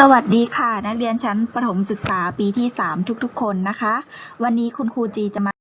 สวัสดีค่ะ นักเรียนชั้นประถมศึกษาปีที่ 3 ทุกๆ คนนะคะ วันนี้คุณครูจีจะมา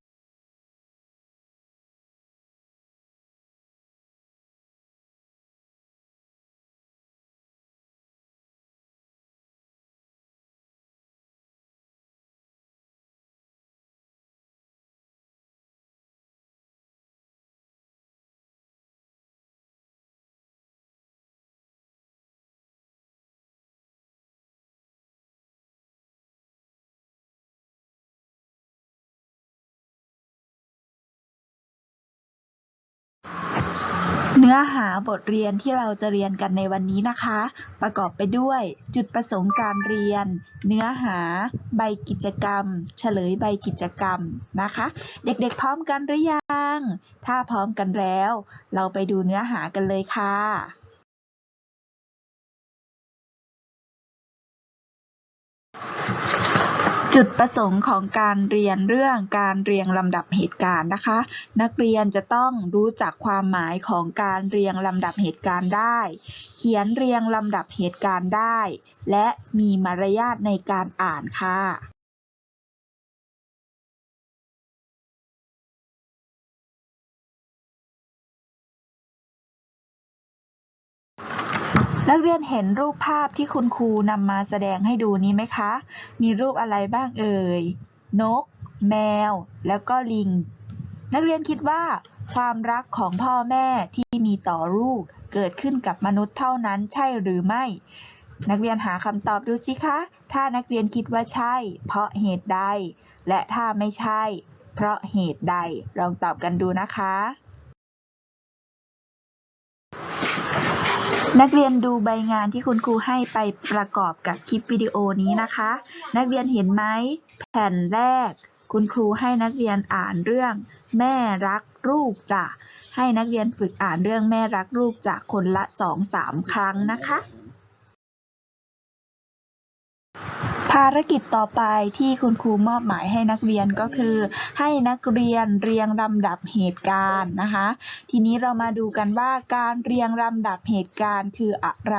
เนื้อหาบทเรียนที่เราจะเรียนกันในวันนี้นะคะ ประกอบไปด้วยจุดประสงค์การเรียน เนื้อหา ใบกิจกรรม เฉลยใบกิจกรรมนะคะ เด็กๆพร้อมกันหรือยัง ถ้าพร้อมกันแล้ว เราไปดูเนื้อหากันเลยค่ะ จุดประสงค์ของการเรียนเรื่องการเรียงลำดับเหตุการณ์นะคะ นักเรียนจะต้องรู้จักความหมายของการเรียงลำดับเหตุการณ์ได้ เขียนเรียงลำดับเหตุการณ์ได้ และมีมารยาทในการอ่านค่ะ นักเรียนเห็นรูปภาพที่คุณครูนำมาแสดงให้ดูนี้ไหมคะ มีรูปอะไรบ้างเอ่ย นก แมว แล้วก็ลิง นักเรียนคิดว่า ความรักของพ่อแม่ที่มีต่อลูกเกิดขึ้นกับมนุษย์เท่านั้นใช่หรือไม่ นักเรียนหาคำตอบดูสิคะ ถ้านักเรียนคิดว่าใช่ เพราะเหตุใด และถ้าไม่ใช่ เพราะเหตุใด ลองตอบกันดูนะคะ นักเรียนดูใบงานที่คุณครูให้ไปประกอบกับคลิปวิดีโอนี้นะคะ นักเรียนเห็นไหมแผ่นแรก คุณครูให้นักเรียนอ่านเรื่อง แม่รักลูกจ้ะให้นักเรียนฝึกอ่านเรื่องแม่รักลูกจากคนละสองสามครั้งนะคะ ภารกิจต่อไปที่คุณครูมอบหมายให้นักเรียนก็คือ ให้นักเรียนเรียงลำดับเหตุการณ์นะคะ ทีนี้เรามาดูกันว่าการเรียงลำดับเหตุการณ์คืออะไร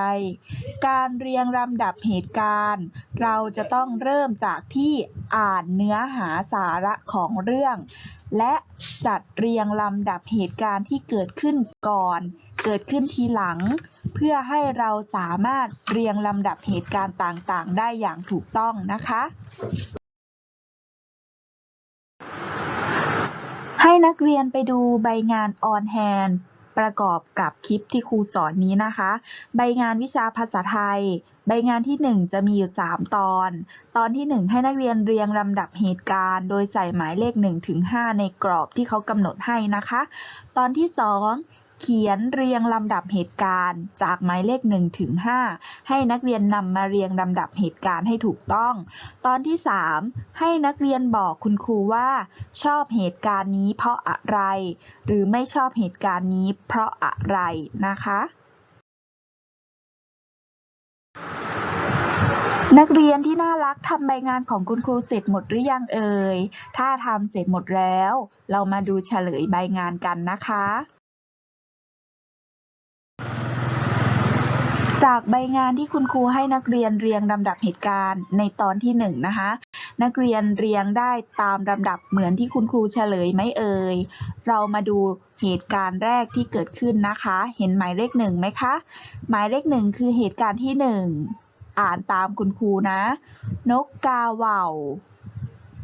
การเรียงลำดับเหตุการณ์ เราจะต้องเริ่มจากที่อ่านเนื้อหาสาระของเรื่อง และจัดเรียงลำดับเหตุการณ์ที่เกิดขึ้นก่อน เกิดขึ้นทีหลัง เพื่อให้เราสามารถเรียงลำดับเหตุการณ์ต่างๆ ได้อย่างถูกต้องนะคะ ให้นักเรียนไปดูใบงาน on hand ประกอบกับคลิปที่ครูสอนนี้นะคะ ใบงานวิชาภาษาไทย ใบงานที่ 1 จะมีอยู่ 3 ตอน ตอนที่ 1 ให้นักเรียนเรียงลำดับเหตุการณ์ โดยใส่หมายเลข1ถึง5ในกรอบที่เขากำหนดให้นะคะ ตอนที่ 2 เขียนเรียงลำดับเหตุการณ์ จากหมายเลข1ถึง5ให้นักเรียนนำมาเรียงลำดับเหตุการณ์ให้ถูกต้อง ตอนที่ 3 ให้นักเรียนบอกคุณครูว่า ชอบเหตุการณ์นี้เพราะอะไร หรือไม่ชอบเหตุการณ์นี้เพราะอะไรนะคะนักเรียนที่น่ารักทำใบงานของคุณครูเสร็จหมดหรือยังเอ่ย ถ้าทำเสร็จหมดแล้ว เรามาดูเฉลยใบงานกันนะคะ จากใบงานที่คุณครูให้นักเรียนเรียงลำดับเหตุการณ์ในตอนที่หนึ่งนะคะ นักเรียนเรียงได้ตามลำดับเหมือนที่คุณครูเฉลยไหมเอ่ย เรามาดูเหตุการณ์แรกที่เกิดขึ้นนะคะ เห็นหมายเลขหนึ่งไหมคะ หมายเลขหนึ่งคือเหตุการณ์ที่หนึ่งอ่านตามคุณครูนะ นกกาเหว่า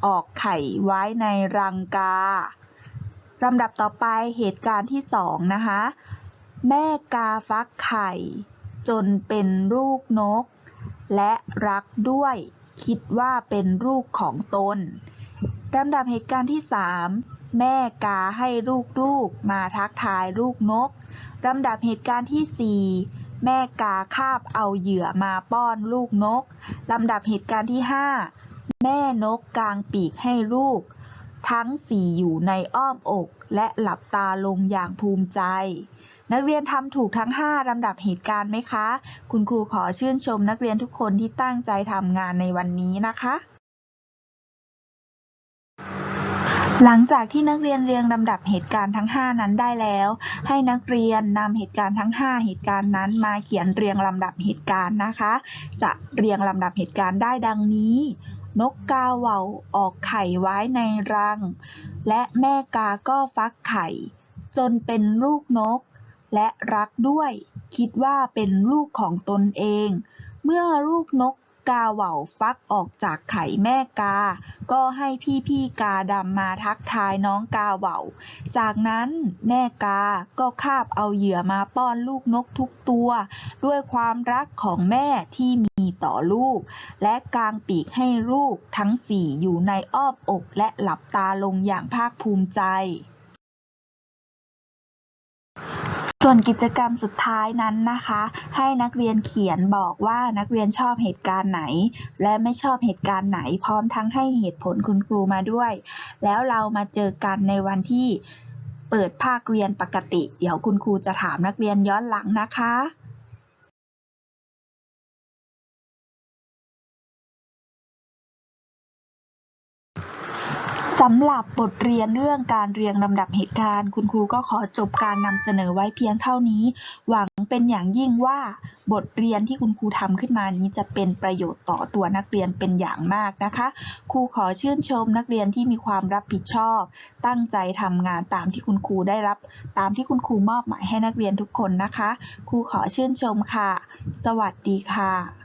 ออกไข่ไว้ในรังกาลำดับต่อไปเหตุการณ์ที่สองนะคะ แม่กาฟักไข่ จนเป็นลูกนก และรักด้วยคิดว่าเป็นลูกของตนลำดับเหตุการณ์ที่ 3 แม่กาให้ลูกๆมาทักทายลูกนกลำดับเหตุการณ์ที่ 4 แม่กาคาบเอาเหยื่อมาป้อนลูกนกลำดับเหตุการณ์ที่ 5 แม่นกกางปีกให้ลูก ทั้งสี่อยู่ในอ้อมอกและหลับตาลงอย่างภูมิใจ นักเรียนทำถูกทั้ง 5 ลำดับเหตุการณ์ไหมคะ คุณครูขอชื่นชมนักเรียนทุกคนที่ตั้งใจทำงานในวันนี้นะคะ หลังจากที่นักเรียนเรียงลำดับเหตุการณ์ทั้ง 5 นั้นได้แล้ว ให้นักเรียนนำเหตุการณ์ทั้ง 5 เหตุการณ์นั้นมาเขียนเรียงลำดับเหตุการณ์นะคะ จะเรียงลำดับเหตุการณ์ได้ดังนี้นกกาเหว่าออกไข่ไว้ในรัง และแม่กาก็ฟักไข่ จนเป็นลูกนก และรักด้วย คิดว่าเป็นลูกของตนเอง เมื่อลูกนกกาเหว่าฟักออกจากไข่แม่กา ก็ให้พี่พี่กาดำมาทักทายน้องกาเหว่า จากนั้นแม่กาก็คาบเอาเหยื่อมาป้อนลูกนกทุกตัว ด้วยความรักของแม่ที่มีต่อลูก และกางปีกให้ลูกทั้งสี่อยู่ในอ้อมอกและหลับตาลงอย่างภาคภูมิใจ ส่วนกิจกรรมสุดท้ายนั้นนะคะ ให้นักเรียนเขียนบอกว่านักเรียนชอบเหตุการณ์ไหน และไม่ชอบเหตุการณ์ไหน พร้อมทั้งให้เหตุผลคุณครูมาด้วย แล้วเรามาเจอกันในวันที่เปิดภาคเรียนปกติ เดี๋ยวคุณครูจะถามนักเรียนย้อนหลังนะคะ สำหรับบทเรียนเรื่องการเรียงลำดับเหตุการณ์ คุณครูก็ขอจบการนำเสนอไว้เพียงเท่านี้ หวังเป็นอย่างยิ่งว่าบทเรียนที่คุณครูทำขึ้นมานี้จะเป็นประโยชน์ต่อตัวนักเรียนเป็นอย่างมากนะคะ ครูขอชื่นชมนักเรียนที่มีความรับผิดชอบ ตั้งใจทำงานตามที่คุณครูได้รับ ตามที่คุณครูมอบหมายให้นักเรียนทุกคนนะคะ ครูขอชื่นชมค่ะ สวัสดีค่ะ